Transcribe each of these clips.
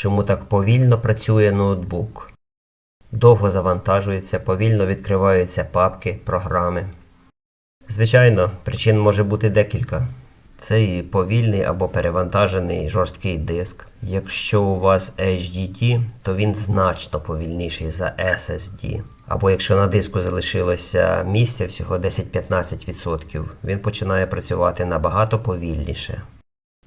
чому так повільно працює ноутбук. Довго завантажується, повільно відкриваються папки, програми. Звичайно, причин може бути декілька. Це і повільний або перевантажений жорсткий диск. Якщо у вас HDD, то він значно повільніший за SSD. Або якщо на диску залишилося місця всього 10-15%, він починає працювати набагато повільніше.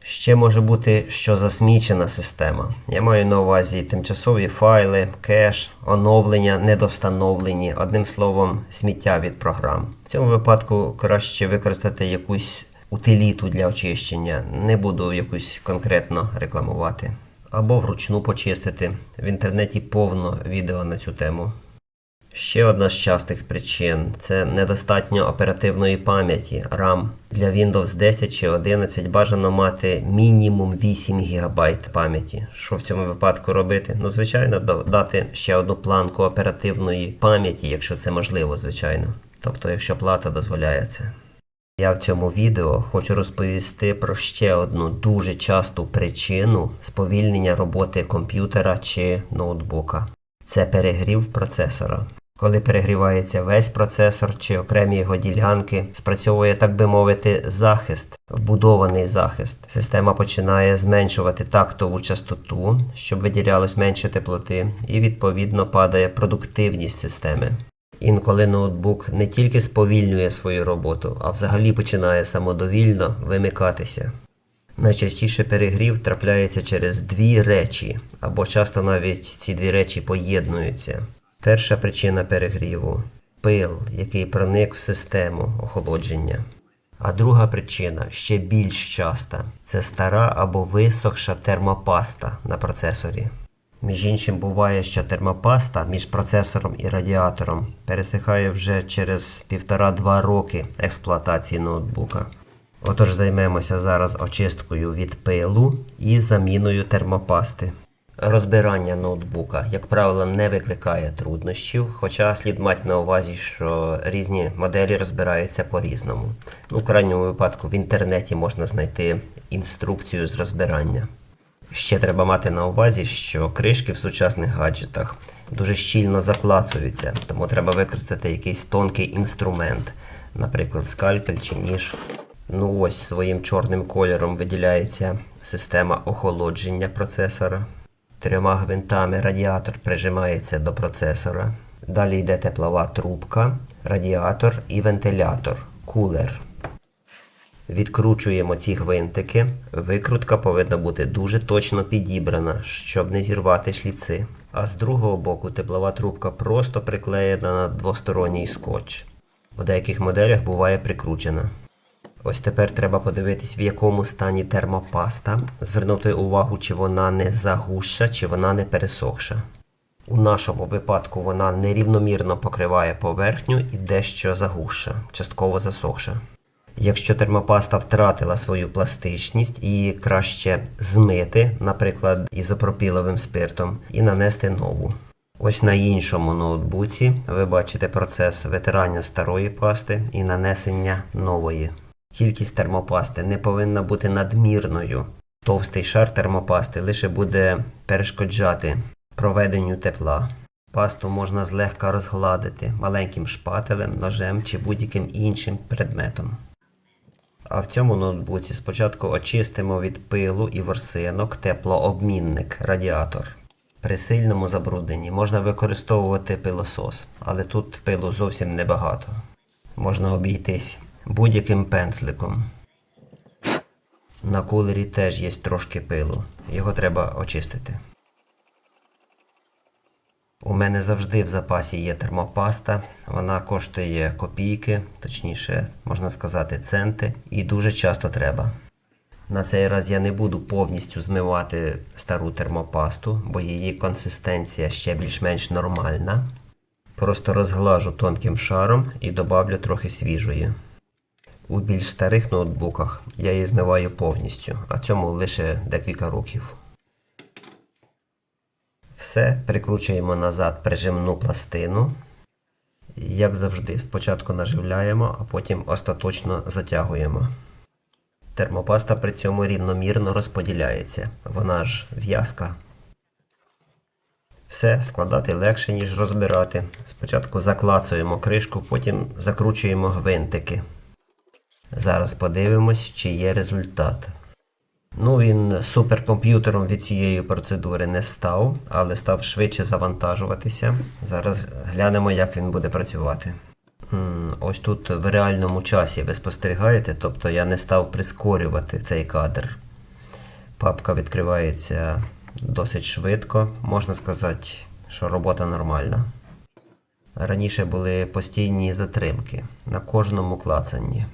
Ще може бути, що засмічена система. Я маю на увазі тимчасові файли, кеш, оновлення, недовстановлені, одним словом, сміття від програм. В цьому випадку краще використати якусь утиліту для очищення, не буду якусь конкретно рекламувати. Або вручну почистити. В інтернеті повно відео на цю тему. Ще одна з частих причин це недостатньо оперативної пам'яті RAM. Для Windows 10 чи 11 бажано мати мінімум 8 ГБ пам'яті. Що в цьому випадку робити? Ну, звичайно, додати ще одну планку оперативної пам'яті, якщо це можливо, звичайно. Тобто, якщо плата дозволяє це. Я в цьому відео хочу розповісти про ще одну дуже часту причину сповільнення роботи комп'ютера чи ноутбука. Це перегрів процесора. Коли перегрівається весь процесор чи окремі його ділянки, спрацьовує, так би мовити, захист, вбудований захист. Система починає зменшувати тактову частоту, щоб виділялось менше теплоти, і відповідно падає продуктивність системи. Інколи ноутбук не тільки сповільнює свою роботу, а взагалі починає самодовільно вимикатися. Найчастіше перегрів трапляється через дві речі, або часто навіть ці дві речі поєднуються. Перша причина перегріву пил, який проник в систему охолодження. А друга причина ще більш часта це стара або висохша термопаста на процесорі. Між іншим, буває, що термопаста між процесором і радіатором пересихає вже через півтора-два роки експлуатації ноутбука. Отож займемося зараз очисткою від пилу і заміною термопасти. Розбирання ноутбука, як правило, не викликає труднощів, хоча слід мати на увазі, що різні моделі розбираються по-різному. Ну, в крайньому випадку в інтернеті можна знайти інструкцію з розбирання. Ще треба мати на увазі, що кришки в сучасних гаджетах дуже щільно заклацуються, тому треба використати якийсь тонкий інструмент, наприклад, скальпель чи ніж. Ну ось своїм чорним кольором виділяється система охолодження процесора. Трьома гвинтами радіатор прижимається до процесора. Далі йде теплова трубка, радіатор і вентилятор, кулер. Відкручуємо ці гвинтики. Викрутка повинна бути дуже точно підібрана, щоб не зірвати шліци. А з другого боку теплова трубка просто приклеєна на двосторонній скотч. У деяких моделях буває прикручена. Ось тепер треба подивитись, в якому стані термопаста, звернути увагу, чи вона не загуща, чи вона не пересохша. У нашому випадку вона нерівномірно покриває поверхню і дещо загуща, частково засохша. Якщо термопаста втратила свою пластичність, її краще змити, наприклад, ізопропіловим спиртом, і нанести нову. Ось на іншому ноутбуці ви бачите процес витирання старої пасти і нанесення нової. Кількість термопасти не повинна бути надмірною. Товстий шар термопасти лише буде перешкоджати проведенню тепла. Пасту можна злегка розгладити маленьким шпателем, ножем чи будь-яким іншим предметом. А в цьому ноутбуці спочатку очистимо від пилу і ворсинок теплообмінник радіатор. При сильному забрудненні можна використовувати пилосос, але тут пилу зовсім небагато. Можна обійтись будь-яким пензликом. На кулері теж є трошки пилу. Його треба очистити. У мене завжди в запасі є термопаста. Вона коштує копійки, точніше, можна сказати, центи, і дуже часто треба. На цей раз я не буду повністю змивати стару термопасту, бо її консистенція ще більш-менш нормальна. Просто розглажу тонким шаром і добавлю трохи свіжої. У більш старих ноутбуках я її змиваю повністю, а цьому лише декілька років. Все, прикручуємо назад прижимну пластину. Як завжди, спочатку наживляємо, а потім остаточно затягуємо. Термопаста при цьому рівномірно розподіляється, вона ж в'язка. Все складати легше, ніж розбирати. Спочатку заклацуємо кришку, потім закручуємо гвинтики. Зараз подивимось, чи є результат. Ну, він суперкомп'ютером від цієї процедури не став, але став швидше завантажуватися. Зараз глянемо, як він буде працювати. Ось тут в реальному часі ви спостерігаєте, тобто я не став прискорювати цей кадр. Папка відкривається досить швидко, можна сказати, що робота нормальна. Раніше були постійні затримки на кожному клацанні.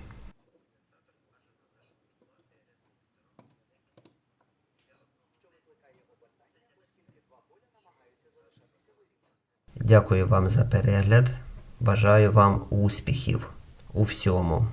Дякую вам за перегляд. Бажаю вам успіхів у всьому.